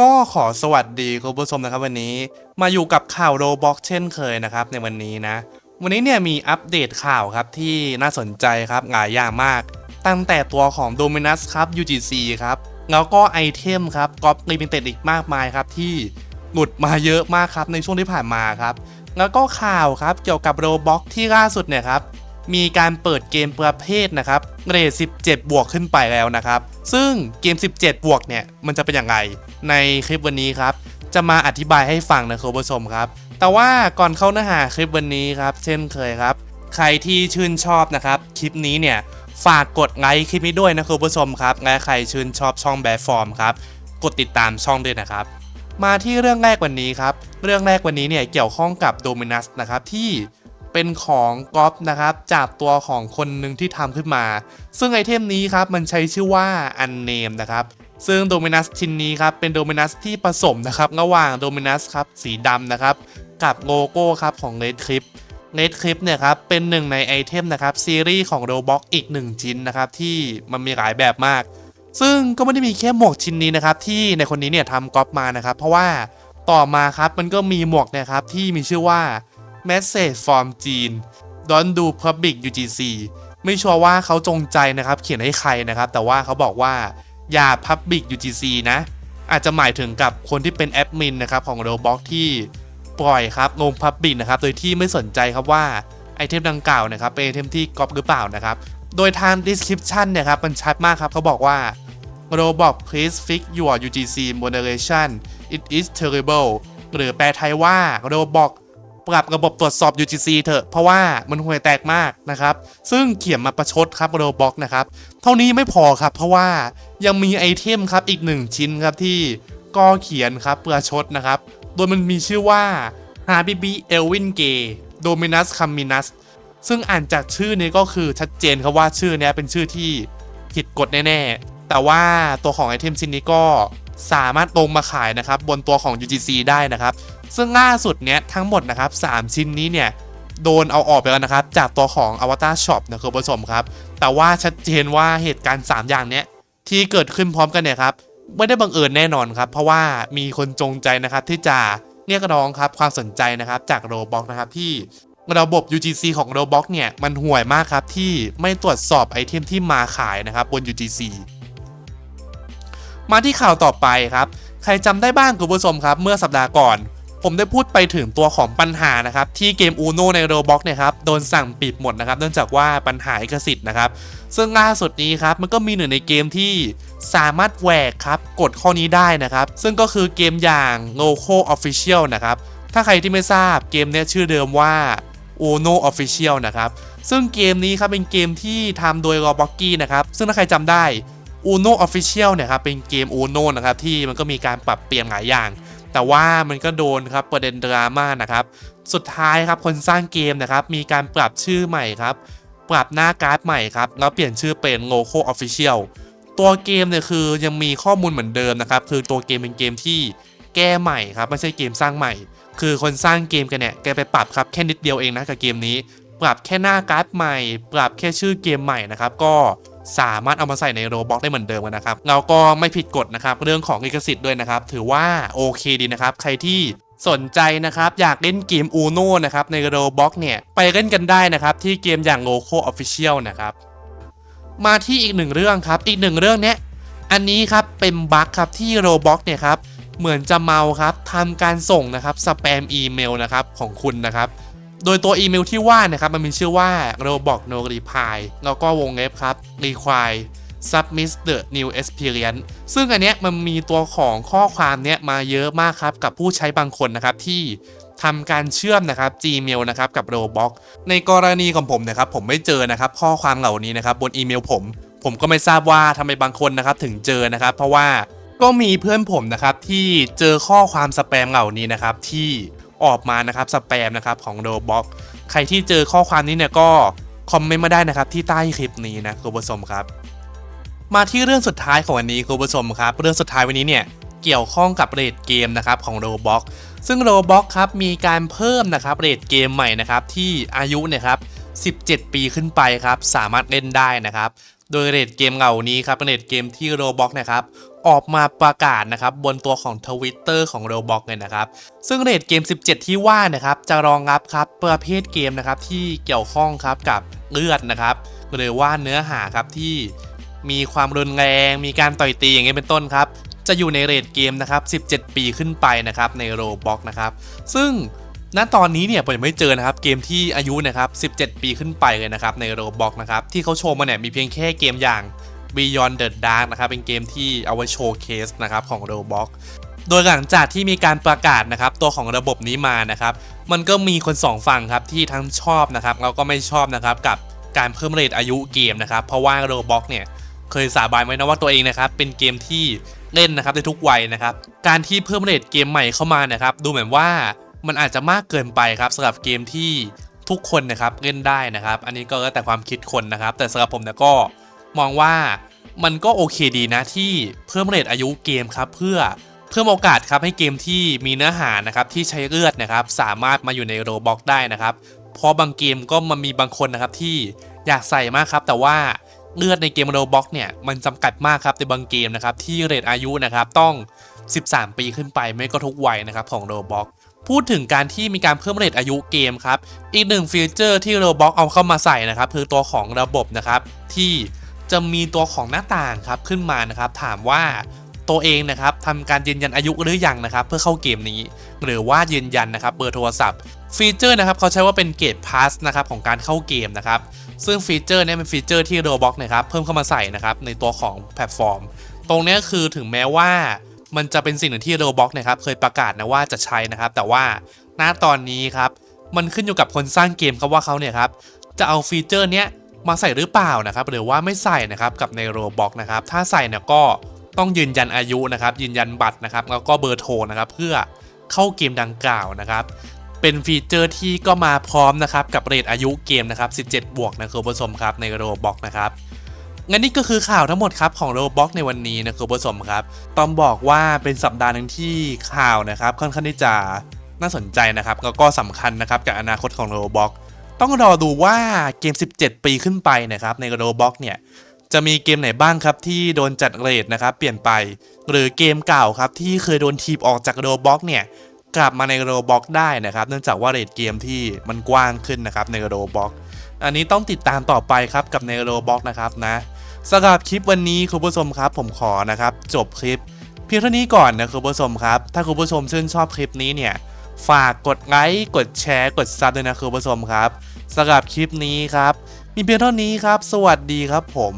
ก็ขอสวัสดีคุณผู้ชมนะครับวันนี้มาอยู่กับข่าวโรบ็อกเช่นเคยนะครับในวันนี้นะ วันนี้เนี่ยมีอัปเดตข่าวครับที่น่าสนใจครับหลายอย่างมาก ตั้งแต่ตัวของ Dominus ครับ UGC ครับแล้วก็ไอเทมครับก๊อปลิมิเต็ดอีกมากมายครับที่หลุดมาเยอะมากครับในช่วงที่ผ่านมาครับ แล้วก็ข่าวครับเกี่ยวกับโรบ็อกที่ล่าสุดเนี่ยครับ มีการเปิดเกมประเภทนะครับเรด17 บวกขึ้นไปแล้วนะครับ ซึ่งเกม 17 บวกเนี่ยมันจะเป็นอย่างไรในคลิปวันนี้ครับ จะมาอธิบายให้ฟังนะคุณผู้ชมครับ แต่ว่าก่อนเข้าเนื้อหาคลิปวันนี้ครับ เช่นเคยครับ ใครที่ชื่นชอบนะครับคลิปนี้เนี่ยฝากกดไลค์คลิปนี้ด้วยนะคุณผู้ชมครับและใครชื่นชอบช่องแบบฟอร์มครับกดติดตามช่องด้วยนะครับ มาที่เรื่องแรกวันนี้ครับ เรื่องแรกวันนี้เนี่ยเกี่ยวข้องกับโดมินัสนะครับที่ เป็นของก๊อปนะครับจากตัวของคนหนึ่งที่ทำขึ้นมา ซึ่งไอเทมนี้ครับมันใช้ชื่อว่า Unname นะครับซึ่งโดมินัสชิ้นนี้ครับเป็นโดมินัสที่ผสมนะครับระหว่างโดมินัสครับสีดำนะครับกับโลโก้ครับของ Red Clip Red Clip เนี่ยครับเป็นหนึ่งในไอเทมนะครับซีรีส์ของ Roblox อีกหนึ่งชิ้นนะครับที่มันมีหลายแบบมาก ซึ่งก็ไม่ได้มีแค่หมวกชิ้นนี้นะครับที่ในคนนี้เนี่ยทำก๊อปมานะครับเพราะว่าต่อมาครับมันก็มีหมวกนะครับที่มีชื่อว่า Message from จีน Don't do public UGC ไม่ชัวร์ว่าเขาจงใจนะครับเขียนให้ใครนะครับ แต่ว่าเขาบอกว่าอย่า public UGC นะ อาจจะหมายถึงกับคนที่เป็นแอดมินนะครับของ Roblox ที่ปล่อยครับลง public นะครับ โดยที่ไม่สนใจครับว่าไอเทมดังกล่าวนะครับเป็นไอเทมที่ก๊อปหรือเปล่านะครับโดยทาง description เนี่ยครับมันชัดมากครับเขาบอกว่า Roblox please fix your UGC moderation it is terrible หรือแปลไทยว่า Roblox ปรับระบบตรวจสอบ UGC เถอะ เพราะว่ามันห่วยแตกมากนะครับ ซึ่งเขียนมาประชดครับ Roblox นะครับ เท่านี้ไม่พอครับ เพราะว่ายังมีไอเทมครับอีกหนึ่งชิ้นครับที่ก็เขียนครับประชดนะครับ โดยมันมีชื่อว่า h a b i b i Elvin Gay Dominus Caminus ซึ่งอ่านจากชื่อนี้ก็คือชัดเจนครับว่าชื่อนี้เป็นชื่อที่ผิดกฎแน่ๆ แต่ว่าตัวของไอเทมชิ้นนี้ก็สามารถลงมาขายนะครับบนตัวของ UGC ได้นะครับ ซึ่งล่าสุดเนี้ยทั้งหมดนะครับ3ชิ้นนี้เนี่ยโดนเอาออกไปแล้วนะครับ จากตัวของ Avatar Shop นะคุณผู้ชมครับ แต่ว่าชัดเจนว่าเหตุการณ์ 3 อย่างเนี้ยที่เกิดขึ้นพร้อมกันเนี่ยครับไม่ได้บังเอิญแน่นอนครับ เพราะว่ามีคนจงใจนะครับที่จะเรียกร้องครับความสนใจนะครับจาก Roblox นะครับที่ระบบ UGC ของ Roblox เนี่ยมันห่วยมากครับ ที่ไม่ตรวจสอบไอเทมที่มาขายนะครับบน UGC มาที่ข่าวต่อไปครับ ใครจำได้บ้างคุณผู้ชมครับ เมื่อสัปดาห์ก่อน ผมได้พูดไปถึงตัวของปัญหานะครับที่เกม Uno ใน Roblox เนี่ยครับโดนสั่งปิดหมดนะครับเนื่องจากว่าปัญหาเอกสิทธิ์นะครับ ซึ่งล่าสุดนี้ครับมันก็มีหนึ่งในเกมที่สามารถแหวกครับกฎข้อนี้ได้นะครับ ซึ่งก็คือเกมอย่าง Loco Official นะครับถ้าใครที่ไม่ทราบเกมเนี้ยชื่อเดิมว่า Uno Official นะครับซึ่งเกมนี้ครับเป็นเกมที่ทำโดย Roblox นะครับซึ่งถ้าใครจำได้ Uno Official เนี่ยครับเป็นเกม Uno นะครับที่มันก็มีการปรับเปลี่ยนหลายอย่าง แต่ว่ามันก็โดนครับประเด็นดราม่านะครับ สุดท้ายครับคนสร้างเกมนะครับ มีการปรับชื่อใหม่ครับ ปรับหน้าการ์ดใหม่ครับ แล้วเปลี่ยนชื่อเป็น Loco Official ตัวเกมเนี่ยคือยังมีข้อมูลเหมือนเดิมนะครับ คือตัวเกมเป็นเกมที่แก้ใหม่ครับไม่ใช่เกมสร้างใหม่ คือคนสร้างเกมกันเนี่ยแกไปปรับครับแค่นิดเดียวเองนะกับเกมนี้ ปรับแค่หน้าการ์ดใหม่ ปรับแค่ชื่อเกมใหม่นะครับก็ สามารถเอามาใส่ในโรบ็อกได้เหมือนเดิมนะครับแล้วก็ไม่ผิดกฎนะครับเรื่องของลิขสิทธิ์ด้วยนะครับถือว่าโอเคดีนะครับใครที่สนใจนะครับอยากเล่นเกม Uno นะครับในโรบ็อกเนี่ยไปเล่นกันได้นะครับที่เกมอย่าง Loco Official นะครับมาที่อีกหนึ่งเรื่องครับอีกหนึ่งเรื่องเนี้ยอันนี้ครับเป็นบั๊กครับที่ Roblox เนี่ยครับเหมือนจะเมาครับทำการส่งนะครับสแปมอีเมลนะครับของคุณนะครับ โดยตัวอีเมลที่ว่านะครับมันมีชื่อว่า roblox no reply แล้วก็วงเล็บครับ require submit the new experience ซึ่งอันเนี้ยมันมีตัวของข้อความเนี้ยมาเยอะมากครับ กับผู้ใช้บางคนนะครับที่ทำการเชื่อมนะครับ Gmail นะครับกับ Roblox ในกรณีของผมนะครับผมไม่เจอนะครับข้อความเหล่านี้นะครับบนอีเมลผม ผมก็ไม่ทราบว่าทำไมบางคนนะครับถึงเจอนะครับ เพราะว่าก็มีเพื่อนผมนะครับที่เจอข้อความสแปมเหล่านี้นะครับที่ ออกมานะครับสแปมนะครับของ Roblox ใครที่เจอข้อความนี้เนี่ยก็คอมเมนต์มาได้นะครับที่ใต้คลิปนี้นะคุณผู้ชมครับ มาที่เรื่องสุดท้ายของวันนี้คุณผู้ชมครับ เรื่องสุดท้ายวันนี้เนี่ยเกี่ยวข้องกับเรทเกมนะครับของ Roblox ซึ่ง Roblox ครับมีการเพิ่มนะครับเรทเกมใหม่นะครับที่อายุเนี่ยครับ17 ปีขึ้นไปครับสามารถเล่นได้นะครับ โดยเรทเกมเหล่านี้ครับเป็นเรทเกมที่ Roblox นะครับออกมาประกาศนะครับบนตัวของ Twitter ของ Roblox เนี่ยนะครับซึ่งเรทเกม 17 ที่ว่านะครับจะรองรับครับประเภทเกมนะครับที่เกี่ยวข้องครับกับเลือดนะครับหรือว่าเนื้อหาครับที่มีความรุนแรง มีการต่อยตีอย่างเงี้ยเป็นต้นครับจะอยู่ในเรทเกมนะครับ 17 ปีขึ้นไปนะครับใน Roblox นะครับซึ่ง ณตอนนี้เนี่ยผมยังไม่เจอนะครับเกมที่อายุนะครับ17 ปีขึ้นไปเลยนะครับใน Roblox นะครับที่เขาโชว์มาเนี่ยมีเพียงแค่เกมอย่าง Beyond the Dark นะครับเป็นเกมที่เอาไว้โชว์เคสนะครับของ Roblox โดยหลังจากที่มีการประกาศนะครับตัวของระบบนี้มานะครับมันก็มีคนสองฝั่งครับที่ทั้งชอบนะครับแล้วก็ไม่ชอบนะครับกับการเพิ่มเรทอายุเกมนะครับเพราะว่า Roblox เนี่ยเคยสาบานไว้นะว่าตัวเองนะครับเป็นเกมที่เล่นนะครับในทุกวัยนะครับการที่เพิ่มเรทเกมใหม่เข้ามานะครับดูเหมือนว่า มันอาจจะมากเกินไปครับสำหรับเกมที่ทุกคนนะครับเล่นได้นะครับ อันนี้ก็แล้วแต่ความคิดคนนะครับ แต่สำหรับผมเนี่ยก็มองว่ามันก็โอเคดีนะที่เพิ่มเรทอายุเกมครับเพื่อเพิ่มโอกาสครับให้เกมที่มีเนื้อหานะครับที่ใช้เลือดนะครับสามารถมาอยู่ในโรบ็อกได้นะครับ เพราะบางเกมก็มันมีบางคนนะครับที่อยากใส่มากครับ แต่ว่าเลือดในเกมโรบ็อกเนี่ยมันจำกัดมากครับในบางเกมนะครับที่เรทอายุนะครับต้อง 13 ปีขึ้นไปไม่ก็ทุกวัยนะครับของโรบ็อก พูดถึงการที่มีการเพิ่มเรทอายุเกมครับ อีกหนึ่งฟีเจอร์ที่โรบ็อกเอาเข้ามาใส่นะครับคือตัวของระบบนะครับ ที่จะมีตัวของหน้าต่างครับขึ้นมานะครับ ถามว่าตัวเองนะครับทำการยืนยันอายุหรือยังนะครับ เพื่อเข้าเกมนี้ หรือว่ายืนยันนะครับเบอร์โทรศัพท์ ฟีเจอร์นะครับเขาใช้ว่าเป็นเกตพาสนะครับของการเข้าเกมนะครับ ซึ่งฟีเจอร์เนี้เป็นฟีเจอร์ที่ Roblox นะครับเพิ่มเข้ามาใส่นะครับในตัวของแพลตฟอร์ม ตรงนี้คือถึงแม้ว่า มันจะเป็นสิ่งหนึ่งที่ Roblox นะครับเคยประกาศนะว่าจะใช้นะครับ แต่ว่าณตอนนี้ครับมันขึ้นอยู่กับคนสร้างเกมครับว่าเขาเนี่ยครับจะเอาฟีเจอร์เนี้ยมาใส่หรือเปล่านะครับ หรือว่าไม่ใส่นะครับกับใน Roblox นะครับ ถ้าใส่เนี่ยก็ต้องยืนยันอายุนะครับ ยืนยันบัตรนะครับ แล้วก็เบอร์โทรนะครับ เพื่อเข้าเกมดังกล่าวนะครับ เป็นฟีเจอร์ที่ก็มาพร้อมนะครับ กับเรทอายุเกมนะครับ 17 บวกนะคุณผู้ชมครับใน Roblox นะครับ งั้นนี่ก็คือข่าวทั้งหมดครับของ Roblox ในวันนี้นะคุณผู้ชมครับต้องบอกว่าเป็นสัปดาห์หนึ่งที่ข่าวนะครับค่อนข้างที่จะน่าสนใจนะครับแล้วก็สำคัญนะครับกับอนาคตของ Roblox ต้องรอดูว่าเกม 17 ปีขึ้นไปนะครับใน Roblox เนี่ยจะมีเกมไหนบ้างครับที่โดนจัดเรทนะครับเปลี่ยนไป หรือเกมเก่าครับที่เคยโดนทีบออกจาก Roblox เนี่ยกลับมาในโรบ็อกได้นะครับเนื่องจากว่าเรทเกมที่มันกว้างขึ้นนะครับในโรบ็อกอันนี้ต้องติดตามต่อไปครับกับในโรบ็อกนะครับนะ สำหรับคลิปวันนี้คุณผู้ชมครับ ผมขอนะครับ จบคลิป เพียงเท่านี้ก่อนนะคุณผู้ชมครับ ถ้าคุณผู้ชมชื่นชอบคลิปนี้เนี่ย ฝากกดไลค์กดแชร์กดซับด้วยนะคุณผู้ชมครับสำหรับคลิปนี้ครับ มีเพียงเท่านี้ครับ สวัสดีครับผม